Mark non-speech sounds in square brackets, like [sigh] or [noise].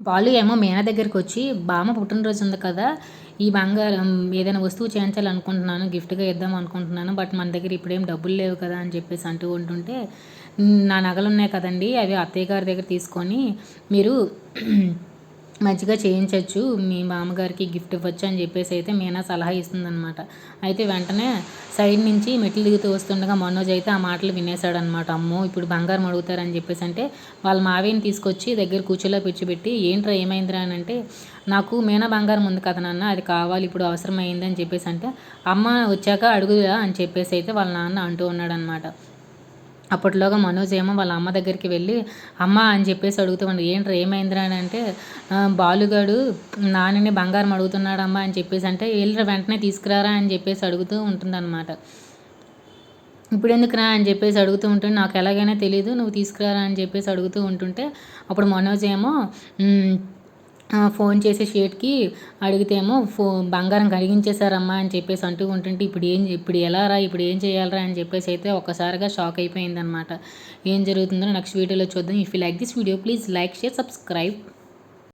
బాలు ఏమో మీనా దగ్గరికి వచ్చి బామ్మ పుట్టినరోజు ఉంది కదా ఈ బంగారం ఏదైనా వస్తువు చేయించాలనుకుంటున్నాను గిఫ్ట్గా ఇద్దాం అనుకుంటున్నాను బట్ మన దగ్గర ఇప్పుడేం డబ్బులు లేవు కదా అని చెప్పేసి అంటూ ఉంటుంటే నా నగలు ఉన్నాయి కదండి అవి అత్తయ్య గారి దగ్గర తీసుకొని మీరు [clears throat] మంచిగా చేయించవచ్చు మీ మామగారికి గిఫ్ట్ ఇవ్వచ్చు అని చెప్పేసి అయితే మీనా సలహా ఇస్తుందనమాట అయితే వెంటనే సైడ్ నుంచి మెట్లు దిగుతూ వస్తుండగా మనోజ్ అయితే ఆ మాటలు వినేశాడనమాట అమ్మో ఇప్పుడు బంగారం అడుగుతారని చెప్పేసి అంటే వాళ్ళ మావేని తీసుకొచ్చి దగ్గర కూర్చోలో పిచ్చిపెట్టి ఏంట్రా ఏమైందిరా? అని అంటే నాకు మేనా బంగారం ఉంది కదా నాన్న అది కావాలి ఇప్పుడు అవసరమైంది అని చెప్పేసి అంటే అమ్మ వచ్చాక అడుగుదా? అని చెప్పేసి అయితే వాళ్ళ నాన్న అంటూ ఉన్నాడనమాట అప్పట్లోగా మనోజ్ ఏమో వాళ్ళ అమ్మ దగ్గరికి వెళ్ళి అమ్మ అని చెప్పేసి అడుగుతామండి ఏంట్రా ఏమైందిరా అని అంటే బాలుగాడు నాన్నని బంగారం అడుగుతున్నాడమ్మా అని చెప్పేసి అంటే వెళ్ళిరా వెంటనే తీసుకురారా అని చెప్పేసి అడుగుతూ ఉంటుందన్నమాట. ఇప్పుడు ఎందుకురా అని చెప్పేసి అడుగుతూ ఉంటుంటే నాకు ఎలాగైనా తెలియదు నువ్వు తీసుకురారా అని చెప్పేసి అడుగుతూ ఉంటుంటే అప్పుడు మనోజ్ ఏమో ఫోన్ చేసే షేట్కి అడిగితేమో ఫో బంగారం కడిగించేశారమ్మా అని చెప్పేసి అంటూ ఉంటుంటే ఇప్పుడు ఏం ఇప్పుడు ఎలా రా ఇప్పుడు ఏం చేయాలరా అని చెప్పేసి అయితే ఒక్కసారిగా షాక్ అయిపోయిందనమాట ఏం జరుగుతుందో నెక్స్ట్ వీడియోలో చూద్దాం. If you like this video please like share subscribe